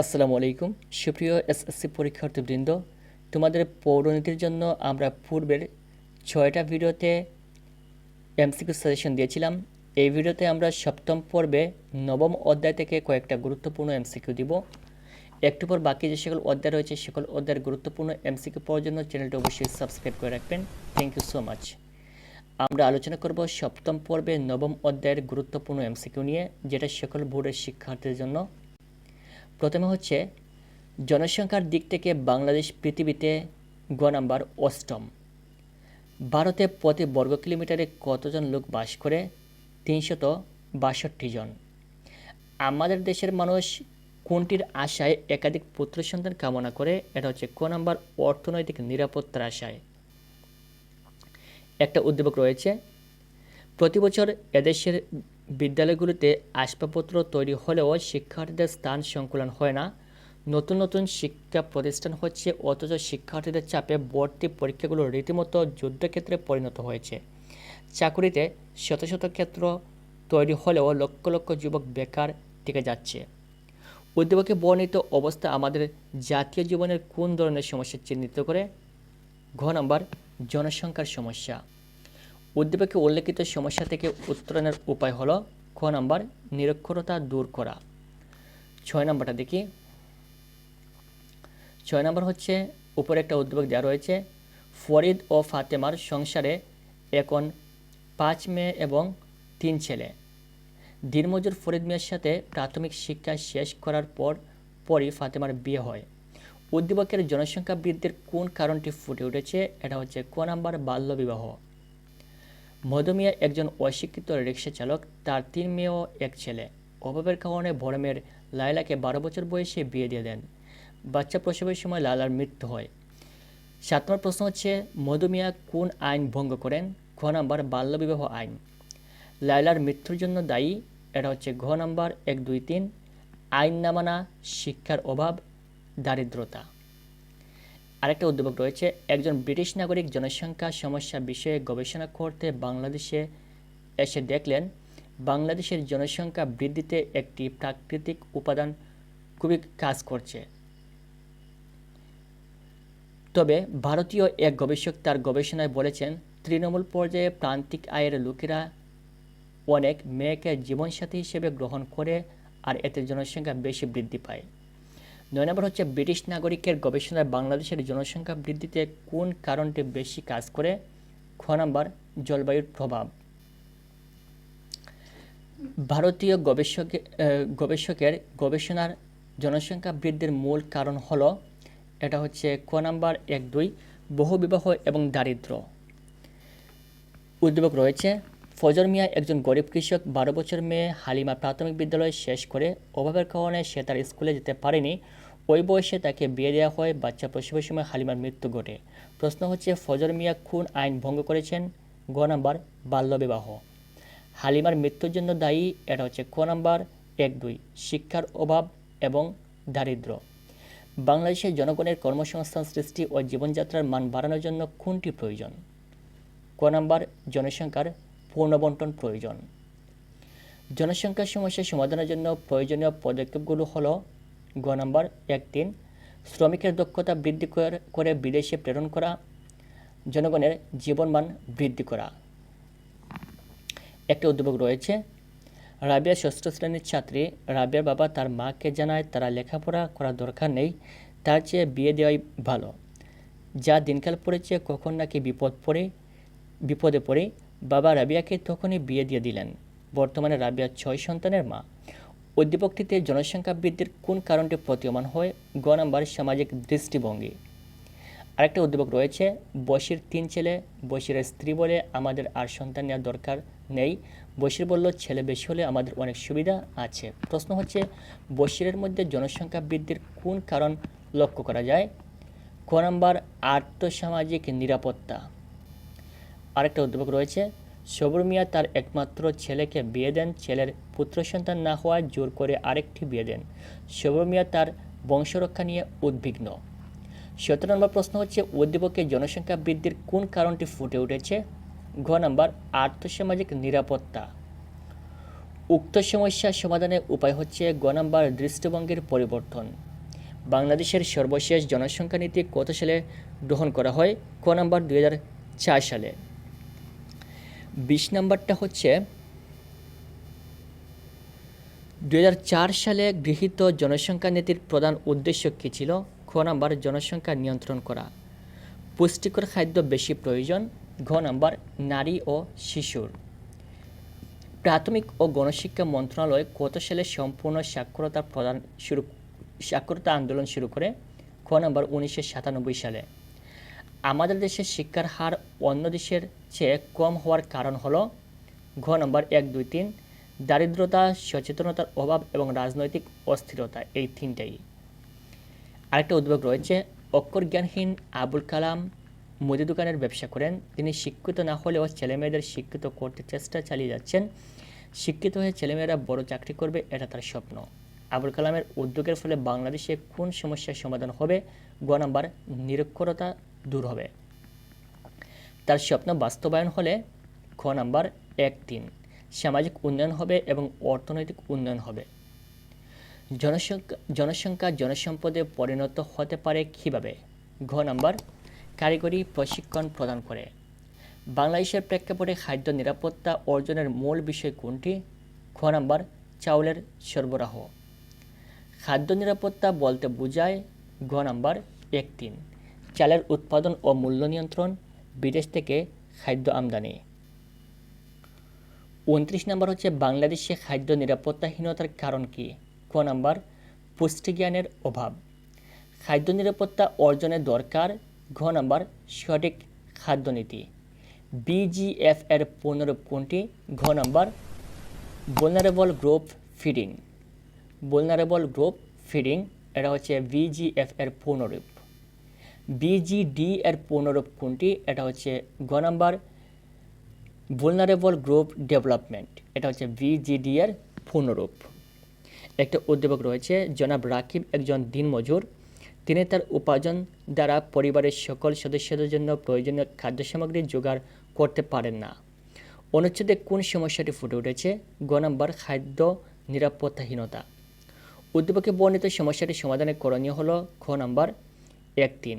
আসসালামু আলাইকুম। সুপ্রিয় এসএসসি পরীক্ষার্থীবৃন্দ, তোমাদের পৌরনীতির জন্য আমরা পূর্বের ছয়টা ভিডিওতে এমসিকিউ সাজেশন দিয়েছিলাম। এই ভিডিওতে আমরা সপ্তম পর্বে নবম অধ্যায় থেকে কয়েকটা গুরুত্বপূর্ণ এমসিকিউ দিব। একটু পর বাকি যে সকল অধ্যায় রয়েছে, সকল অধ্যায়ের গুরুত্বপূর্ণ এমসিকিউ পাওয়ার জন্য চ্যানেলটি অবশ্যই সাবস্ক্রাইব করে রাখবেন। থ্যাংক ইউ সো মাচ আমরা আলোচনা করব সপ্তম পর্বে নবম অধ্যায়ের গুরুত্বপূর্ণ এমসিকিউ নিয়ে, যেটা সকল বোর্ডের শিক্ষার্থীদের জন্য প্রথমে হচ্ছে জনসংখ্যার দিক থেকে বাংলাদেশ পৃথিবীতে গ নাম্বার অষ্টম। ভারতে প্রতি বর্গ কিলোমিটারে কতজন লোক বাস করে? তিনশত বাষট্টি জন। আমাদের দেশের মানুষ কোনটির আশায় একাধিক পুত্র সন্তান কামনা করে? এটা হচ্ছে ক নাম্বার অর্থনৈতিক নিরাপত্তার আশায়। একটা উদ্দীপক রয়েছে, প্রতি বছর এদেশের বিদ্যালয়গুলিতে আসবাবপত্র তৈরি হলেও শিক্ষার্থীদের স্থান সংকুলন হয় না। নতুন নতুন শিক্ষা প্রতিষ্ঠান হচ্ছে, অথচ শিক্ষার্থীদের চাপে ভর্তি পরীক্ষাগুলো রীতিমতো যুদ্ধক্ষেত্রে পরিণত হয়েছে। চাকুরিতে শত শত ক্ষেত্র তৈরি হলেও লক্ষ লক্ষ যুবক বেকার থেকে যাচ্ছে। উদ্যোগে বর্ণিত অবস্থা আমাদের জাতীয় জীবনের কোন ধরনের সমস্যা চিহ্নিত করে? ঘ নম্বর, জনসংখ্যার সমস্যা। উদ্দীপকে উল্লেখিত সমস্যা থেকে উত্তরণের উপায় হলো খ নাম্বার, নিরক্ষরতা দূর করা। ছয় নাম্বারটা দেখি। ছয় নাম্বার হচ্ছে, উপরে একটা উদ্দীপক দেওয়া রয়েছে, ফরিদ ও ফাতেমার সংসারে এখন পাঁচ মেয়ে এবং তিন ছেলে। দিনমজুর ফরিদ মিয়ার সাথে প্রাথমিক শিক্ষা শেষ করার পর পরই ফাতেমার বিয়ে হয়। উদ্দীপকের জনসংখ্যা বৃদ্ধির কোন কারণটি ফুটে উঠেছে, এটা হচ্ছে ক নাম্বার, বাল্যবিবাহ। মধুমিয়া একজন অশিক্ষিত রিক্সা চালক, তার তিন মেয়ে ও এক ছেলে। অভাবের কারণে বড় লায়লাকে বারো বছর বয়সে বিয়ে দিয়ে দেন। বাচ্চা প্রসবের সময় লালার মৃত্যু হয়। সাত নম্বর প্রশ্ন হচ্ছে, মধুমিয়া কোন আইন ভঙ্গ করেন? ঘ নাম্বার বাল্যবিবাহ আইন। লায়লার মৃত্যুর জন্য দায়ী, এটা হচ্ছে ঘ নাম্বার এক দুই তিন। আইন না মানা, শিক্ষার অভাব, দারিদ্রতা। আরেকটা উদ্যোগ রয়েছে, একজন ব্রিটিশ নাগরিক জনসংখ্যা সমস্যা বিষয়ে গবেষণা করতে বাংলাদেশে এসে দেখলেন, বাংলাদেশের জনসংখ্যা বৃদ্ধিতে একটি প্রাকৃতিক উপাদান খুবই কাজ করছে। তবে ভারতীয় এক গবেষক তার গবেষণায় বলেছেন, তৃণমূল পর্যায়ে প্রান্তিক আয়ের লোকেরা অনেক মেয়েকে জীবনসাথী হিসেবে গ্রহণ করে আর এতে জনসংখ্যা বেশি বৃদ্ধি পায়। নয় নম্বর হচ্ছে, ব্রিটিশ নাগরিকের গবেষণায় বাংলাদেশের জনসংখ্যা বৃদ্ধিতে কোন কারণটি বেশি কাজ করে? খ নম্বর, জলবায়ুর প্রভাব। ভারতীয় গবেষক গবেষকের গবেষণার জনসংখ্যা বৃদ্ধির মূল কারণ হলো, এটা হচ্ছে ক নাম্বার, এক দুই, বহুবিবাহ এবং দারিদ্র। উদ্যোগ রয়েছে, ফজর মিয়া একজন গরিব কৃষক, বারো বছর মেয়ে হালিমা প্রাথমিক বিদ্যালয় শেষ করে অভাবের কারণে সে তার স্কুলে যেতে পারেনি। ওই বয়সে তাকে বিয়ে দেওয়া হয়, বাচ্চা প্রসবের সময় হালিমার মৃত্যু ঘটে। প্রশ্ন হচ্ছে, ফজর মিয়া খুন আইন ভঙ্গ করেছেন? গ নাম্বার বাল্যবিবাহ হালিমার মৃত্যুর জন্য দায়ী, এটা হচ্ছে ক নাম্বার, এক দুই, শিক্ষার অভাব এবং দারিদ্র। বাংলাদেশের জনগণের কর্মসংস্থান সৃষ্টি ও জীবনযাত্রার মান বাড়ানোর জন্য কোনটি প্রয়োজন? ক নাম্বার, জনসংখ্যার পূর্ণবন্টন প্রয়োজন। জনসংখ্যার সমস্যা সমাধানের জন্য প্রয়োজনীয় পদক্ষেপগুলো হলো গ নাম্বার, এক তিন, শ্রমিকের দক্ষতা বৃদ্ধি করে বিদেশে প্রেরণ করা, জনগণের জীবনমান বৃদ্ধি করা। একটা উদ্যোগ রয়েছে, রাবিয়া ষষ্ঠ শ্রেণির ছাত্রী রাবিয়ার বাবা তার মাকে জানায় তারা লেখাপড়া করার দরকার নেই, তার চেয়ে বিয়ে দেওয়াই ভালো। যা দিনকাল পড়েছে কখন নাকি বিপদ পড়ে, বিপদে পড়ে, বাবা রাবিয়াকে তখনই বিয়ে দিয়ে দিলেন। বর্তমানে রাবিয়া ছয় সন্তানের মা। উদ্দীপকটিতে জনসংখ্যা বৃদ্ধির কোন কারণটি প্রতীয়মান হয়? গ নাম্বার, সামাজিক দৃষ্টিভঙ্গি। আরেকটা উদ্দীপক রয়েছে বশির তিন ছেলে বশিরের স্ত্রী বলে আমাদের আর সন্তান নেওয়ার দরকার নেই। বশির বলল, ছেলে বেশি হলে আমাদের অনেক সুবিধা আছে। প্রশ্ন হচ্ছে বশিরের মধ্যে জনসংখ্যা বৃদ্ধির কোন কারণ লক্ষ্য করা যায়? ক নাম্বার, আর্থসামাজিক নিরাপত্তা। আরেকটা উদ্যোগ রয়েছে সবুর মিয়া তার একমাত্র ছেলেকে বিয়ে দেন। ছেলের পুত্র সন্তান না হওয়ায় জোর করে আরেকটি বিয়ে দেন। সবুর মিয়া তার বংশরক্ষা নিয়ে উদ্বিগ্ন। সতেরো নম্বর প্রশ্ন হচ্ছে উদ্দীপকের জনসংখ্যা বৃদ্ধির কোন কারণটি ফুটে উঠেছে? ঘ নম্বর, আর্থসামাজিক নিরাপত্তা। উক্ত সমস্যা সমাধানের উপায় হচ্ছে গ নম্বর, দৃষ্টিভঙ্গির পরিবর্তন। বাংলাদেশের সর্বশেষ জনসংখ্যা নীতি কত সালে গ্রহণ করা হয়? ক নাম্বার, দুই সালে। বিশ নাম্বারটা হচ্ছে দু হাজার চার সালে গৃহীত জনসংখ্যা নীতির প্রধান উদ্দেশ্য কী ছিল? খ নাম্বার, জনসংখ্যা নিয়ন্ত্রণ করা। পুষ্টিকর খাদ্য বেশি প্রয়োজন। ঘ নাম্বার, নারী ও শিশুর। প্রাথমিক ও গণশিক্ষা মন্ত্রণালয় কত সালে সম্পূর্ণ সাক্ষরতা প্রদান শুরু, সাক্ষরতা আন্দোলন শুরু করে? খ নাম্বার, উনিশশো সালে। আমাদের দেশের শিক্ষার হার অন্য দেশের চেয়ে কম হওয়ার কারণ হলো, ঘ নম্বর এক, দুই, তিন, দারিদ্রতা, সচেতনতার অভাব এবং রাজনৈতিক অস্থিরতা, এই তিনটাই। আরেকটা উদ্যোগ রয়েছে অক্ষর জ্ঞানহীন আবুল কালাম মুদি দোকানের ব্যবসা করেন। তিনি শিক্ষিত না হলেও ছেলেমেয়েদের শিক্ষিত করতে চেষ্টা চালিয়ে যাচ্ছেন। শিক্ষিত হয়ে ছেলেমেয়েরা বড় চাকরি করবে, এটা তার স্বপ্ন। আবুল কালামের উদ্যোগের ফলে বাংলাদেশে কোন সমস্যার সমাধান হবে? গ নম্বর, নিরক্ষরতা দূর হবে। তার স্বপ্ন বাস্তবায়ন হলে খ নাম্বার এক তিন, সামাজিক উন্নয়ন হবে এবং অর্থনৈতিক উন্নয়ন হবে। জনসংখ্যা জনসংখ্যা জনসম্পদে পরিণত হতে পারে কীভাবে? ঘ নাম্বার, কারিগরি প্রশিক্ষণ প্রদান করে। বাংলাদেশের প্রেক্ষাপটে খাদ্য নিরাপত্তা অর্জনের মূল বিষয় কোনটি? খ নাম্বার, চাউলের সরবরাহ। খাদ্য নিরাপত্তা বলতে বোঝায় ঘ নাম্বার এক তিন। চালের উৎপাদন ও মূল্য নিয়ন্ত্রণ, বিদেশ থেকে খাদ্য আমদানি। উনত্রিশ নম্বর হচ্ছে বাংলাদেশে খাদ্য নিরাপত্তাহীনতার কারণ কি? ক নাম্বার, পুষ্টিজ্ঞানের অভাব। খাদ্য নিরাপত্তা অর্জনের দরকার। ঘ নাম্বার, সঠিক খাদ্যনীতি বিজিএফ এর পুনরূপ কোনটি ঘ number vulnerable group feeding vulnerable group feeding এটা হচ্ছে বিজিএফ এর পুনরূপ বিজিডি এর পুনরূপ কোনটি? এটা হচ্ছে গ নাম্বার ভুলনারেবল গ্রুপ ডেভেলপমেন্ট এটা হচ্ছে বিজিডি এর পুনরূপ একটা উদ্যোগ রয়েছে, জনাব রাকিব একজন দিনমজুর। তিনি তার উপার্জন দ্বারা পরিবারের সকল সদস্যদের জন্য প্রয়োজনীয় খাদ্য সামগ্রী জোগাড় করতে পারেন না। অনুচ্ছেদে কোন সমস্যাটি ফুটে উঠেছে? গ নাম্বার, খাদ্য নিরাপত্তাহীনতা। উদ্যোগে বর্ণিত সমস্যাটি সমাধানের করণীয় হল খ নাম্বার, এক তিন।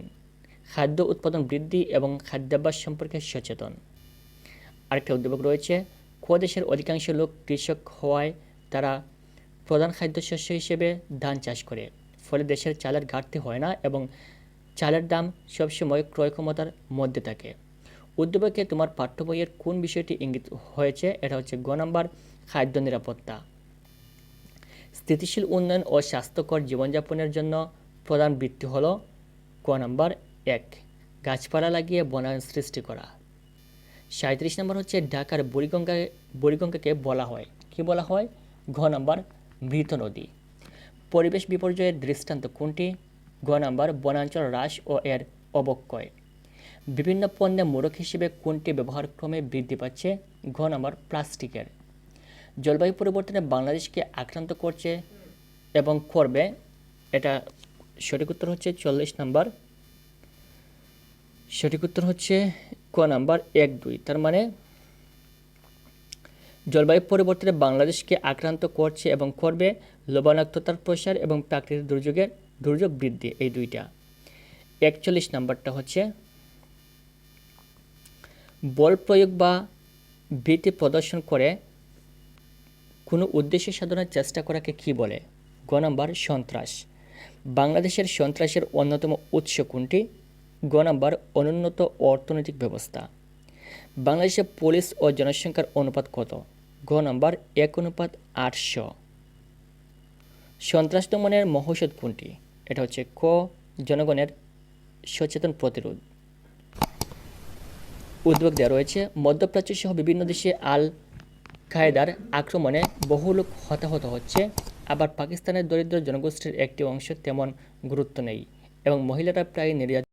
খাদ্য উৎপাদন বৃদ্ধি এবং খাদ্যাভ্যাস সম্পর্কে সচেতন। আরেকটা উদ্যোগ রয়েছে দেশের অধিকাংশ লোক কৃষক হওয়ায় তারা প্রধান খাদ্যশস্য হিসেবে ধান চাষ করে। ফলে দেশের চালের ঘাটতি হয় না এবং চালের দাম সবসময় ক্রয় ক্ষমতার মধ্যে থাকে। উদ্যোগকে তোমার পাঠ্য বইয়ের কোন বিষয়টি ইঙ্গিত হয়েছে? এটা হচ্ছে গ নম্বর, খাদ্য নিরাপত্তা। স্থিতিশীল উন্নয়ন ও স্বাস্থ্যকর জীবনযাপনের জন্য প্রধান বৃত্তি হলো ক নাম্বার এক গাছপালা লাগিয়ে বনায়ন সৃষ্টি করা। সাঁত্রিশ নম্বর হচ্ছে ঢাকার বুড়িগঙ্গা, বুড়িগঙ্গাকে বলা হয়। কি বলা হয়? ঘ নাম্বার মৃত নদী। পরিবেশ বিপর্যয়ের দৃষ্টান্ত কোনটি? ঘ নাম্বার বনাঞ্চল হ্রাস ও এর অবক্ষয়। বিভিন্ন পণ্যে মোড়ক হিসেবে কোনটি ব্যবহার ক্রমে বৃদ্ধি পাচ্ছে? ঘ নাম্বার প্লাস্টিকের। জলবায়ু পরিবর্তনে বাংলাদেশকে আক্রান্ত করছে এবং করবে। এটা সঠিক উত্তর হচ্ছে চল্লিশ নাম্বার সঠিক উত্তর হচ্ছে ক নাম্বার এক দুই। তার মানে জলবায়ু পরিবর্তনে বাংলাদেশকে আক্রান্ত করছে এবং করবে লবণাক্ততার প্রসার এবং প্রাকৃতিক দুর্যোগের দুর্যোগ বৃদ্ধি, এই দুইটা। একচল্লিশ নাম্বারটা হচ্ছে বল প্রয়োগ বা ভীতি প্রদর্শন করে কোনো উদ্দেশ্য সাধনার চেষ্টা করাকে কি বলে? গ নাম্বার সন্ত্রাস। বাংলাদেশের সন্ত্রাসের অন্যতম উৎস কোনটি? গ নাম্বার, অনুন্নত অর্থনৈতিক ব্যবস্থা। বাংলাদেশে পুলিশ ও জনসংখ্যার অনুপাত কত? গ নাম্বার, এক অনুপাত আটশো। সন্ত্রাস দমনের মহৌষধ কোনটি? এটা হচ্ছে ক, জনগণের সচেতন প্রতিরোধ। উদ্যোগ দেওয়া রয়েছে, মধ্যপ্রাচ্য সহ বিভিন্ন দেশে আল কায়দার আক্রমণে বহু লোক হতাহত হচ্ছে। আবার পাকিস্তানের দরিদ্র জনগোষ্ঠীর একটি অংশ তেমন গুরুত্ব নেই এবং মহিলারা প্রায় নির্যাতন